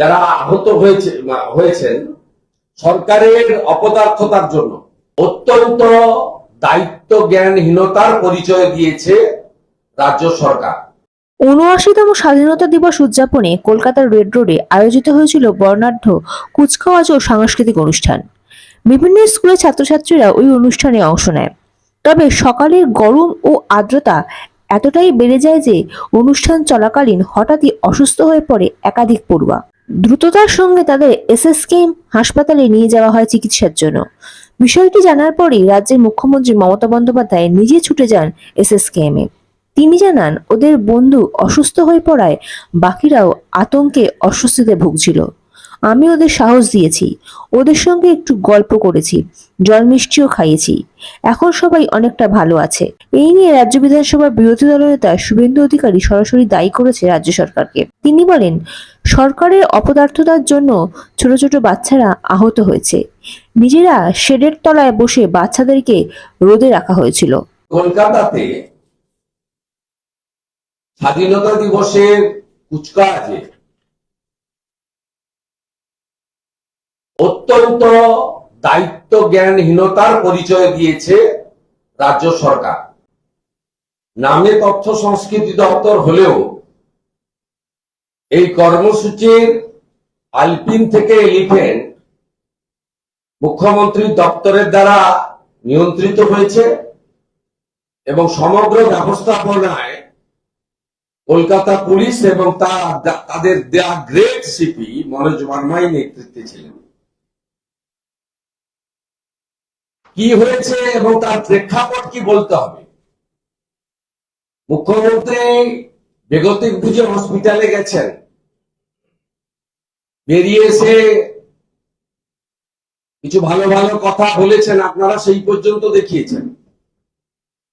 যারা আহত হয়েছে হয়েছেন, সরকারের অপদার্থতার জন্য অত্যন্ত দায়িত্ব জ্ঞানহীনতার পরিচয় দিয়েছে রাজ্য সরকার। উনআশিতম স্বাধীনতা দিবস উদযাপনে কলকাতার রেড রোডে আয়োজিত হয়েছিল বর্ণাঢ্য কুচকাওয়াজ ও সাংস্কৃতিক অনুষ্ঠান। বিভিন্ন স্কুলের ছাত্রছাত্রীরা ওই অনুষ্ঠানে অংশ নেয়। তবে সকালের গরম ও আর্দ্রতা এতটাই বেড়ে যায় যে অনুষ্ঠান চলাকালীন হঠাৎই অসুস্থ হয়ে পড়ে একাধিক পড়ুয়া। দ্রুততার সঙ্গে তাদের এসএসকেএম হাসপাতালে নিয়ে যাওয়া হয় চিকিৎসার জন্য। বিষয়টি জানার পরই রাজ্যের মুখ্যমন্ত্রী মমতা বন্দ্যোপাধ্যায় নিজে ছুটে যান এসএসকেএম এ তিনি জানান, ওদের বন্ধু অসুস্থ হয়ে পড়ায় বাকিরাও আতঙ্কে অস্বস্তিতে ভুগছিল। আমি ওদের সাহস দিয়েছি। ওদের সঙ্গে একটু গল্প করেছি, জল মিষ্টিও খাইয়েছি। এখন সবাই অনেকটা ভালো আছে। এই নিয়ে রাজ্য বিধানসভার বিরোধী দলনেতা শুভেন্দু অধিকারী সরাসরি দায়ী করেছে রাজ্য সরকারকে। তিনি বলেন, সরকারের অপদার্থতার জন্য ছোট ছোট বাচ্চারা আহত হয়েছে। নিজেরা শেডের তলায় বসে বাচ্চাদেরকে রোদে রাখা হয়েছিল। কলকাতাতে স্বাধীনতা দিবসের কুচকাওয়াজে অত্যন্ত দায়িত্ব জ্ঞানহীনতার পরিচয় দিয়েছে রাজ্য সরকার। নামে তথ্য সংস্কৃতি দপ্তর হলেও এই কর্মসূচির আলপিন থেকে এলিফেন্ট মুখ্যমন্ত্রী দপ্তরের দ্বারা নিয়ন্ত্রিত হয়েছে এবং সমগ্র ব্যবস্থাপনায় কলকাতা পুলিশ এবং তাদের দেয়া গ্রেট সিপি মনোজ বর্মাই নেতৃত্বে ছিলেন। কি হয়েছে এবং তার প্রেক্ষাপট কি বলতে হবে? মুখ্যমন্ত্রী বেগতিক বুঝে হসপিটালে গেছেন। বেরিয়ে এসে কিছু ভালো ভালো কথা বলেছেন, আপনারা সেই পর্যন্ত দেখিয়েছেন।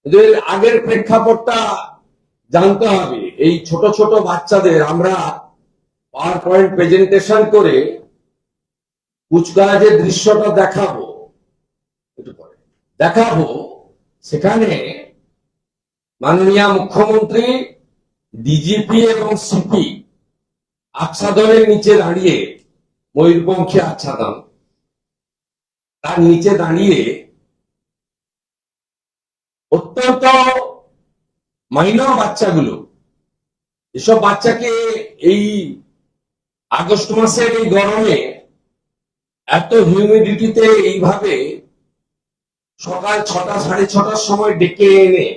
এর আগের প্রেক্ষাপটটা জানতে হবে, এই ছোট ছোট বাচ্চাদের আমরা পাওয়ার পয়েন্ট প্রেজেন্টেশন করে কুচকাওয়াজের দৃশ্যটা দেখাবো। দেখাবো সেখানে মাননীয় মুখ্যমন্ত্রী ডিজিপি এবং সিপি আচ্ছাদনের নিচে দাঁড়িয়ে ময়ূরপঙ্খী আচ্ছাদন তার নিচে দাঁড়িয়ে অত্যন্ত মাইনর বাচ্চাগুলো, এসব বাচ্চাকে এই আগস্ট মাসের এই গরমে এত হিউমিডিটিতে এইভাবে সকাল ছটা সাড়ে ছটার সময় ডেকে এনে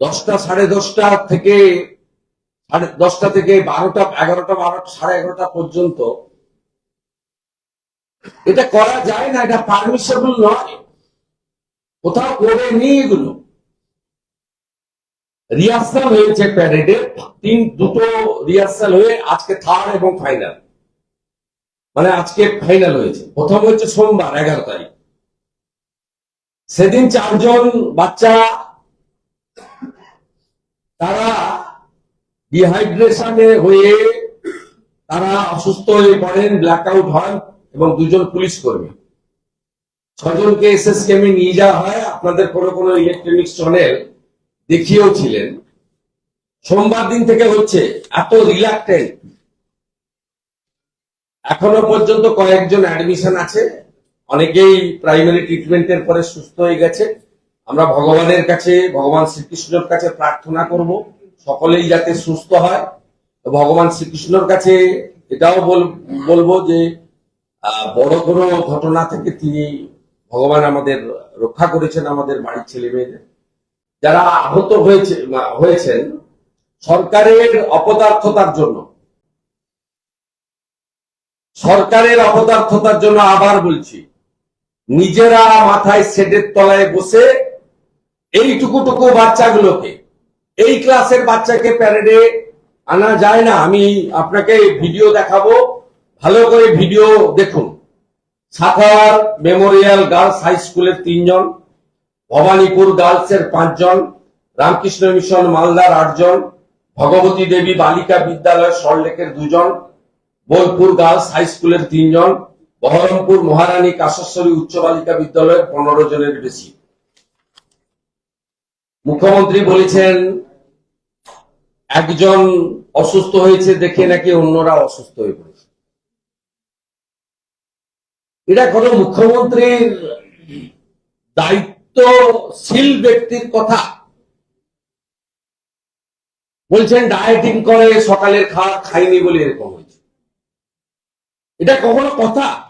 দশটা সাড়ে দশটা থেকে সাড়ে দশটা থেকে বারোটা, এগারোটা বারোটা সাড়ে এগারোটা পর্যন্ত। এটা করা যায় না, এটা পারমিসেবল নয়। কোথাও করে নিয়ে এগুলো। রিহার্সাল হয়েছে প্যারেডে তিন, দুটো রিহার্সাল হয়ে আজকে থার্ড এবং ফাইনাল মানে আজকে ফাইনাল হয়েছে। প্রথম হচ্ছে সোমবার, এগারো তারিখ। সেদিন চারজন বাচ্চা, তারা ডিহাইড্রেশনে হয়ে তারা অসুস্থ হয়ে পড়েন ব্ল্যাক আউট হন এবং দুজন পুলিশ কর্মী। ছজনকে এস এস কেমে নিয়ে যাওয়া হয়। আপনাদের কোনো কোনো ইলেকট্রনিক্স চ্যানেল দেখিয়েও ছিলেন। সোমবার দিন থেকে হচ্ছে, এত রিলাক্টেন্ট এখনও পর্যন্ত কয়েকজন অ্যাডমিশন আছে। অনেকেই প্রাইমারি ট্রিটমেন্টের পরে সুস্থ হয়ে গেছে। আমরা ভগবানের কাছে, ভগবান শ্রীকৃষ্ণের কাছে প্রার্থনা করব, সকলেই যাতে সুস্থ হয়। ভগবান শ্রীকৃষ্ণর কাছে এটাও বল- বলব যে বড় কোনো ঘটনা থেকে তিনি ভগবান আমাদের রক্ষা করেছেন, আমাদের বাড়ির ছেলে মেয়েদের। যারা আহত হয়েছে হয়েছেন, সরকারের অপদার্থতার জন্য, সরকারের অপদার্থতার জন্য আবার বলছি নিজেরা মাথায় সেটের তলায় বসে এইটুকুটুকু বাচ্চাগুলোকে, এই ক্লাসের বাচ্চাকে প্যারেডে আনা যায় না। আমি আপনাকে ভিডিও দেখাবো। ভালো করে ভিডিও দেখুন। সাখাওয়ার মেমোরিয়াল গার্লস হাই স্কুলের তিনজন, ভবানীপুর গার্লসের পাঁচজন, রামকৃষ্ণ মিশন মালদার আটজন, ভগবতী দেবী বালিকা বিদ্যালয় সল্টলেকের দুজন, বোলপুর গার্লস হাই স্কুলের তিনজন বহরমপুর মহারানী কাশেশ্বরী উচ্চ বালিকা বিদ্যালয়ের পনেরো জনের বেশি। মুখ্যমন্ত্রী বলেছেন, একজন অসুস্থ হয়েছে দেখে নাকি অন্যরা অসুস্থ হয়ে পড়েছে। এটা কোনো মুখ্যমন্ত্রীর দায়িত্বশীল ব্যক্তির কথা। বলছেন ডায়েটিং করে, সকালের খাওয়া খাইনি বলে এরকম হয়েছে। এটা কখনো কথা?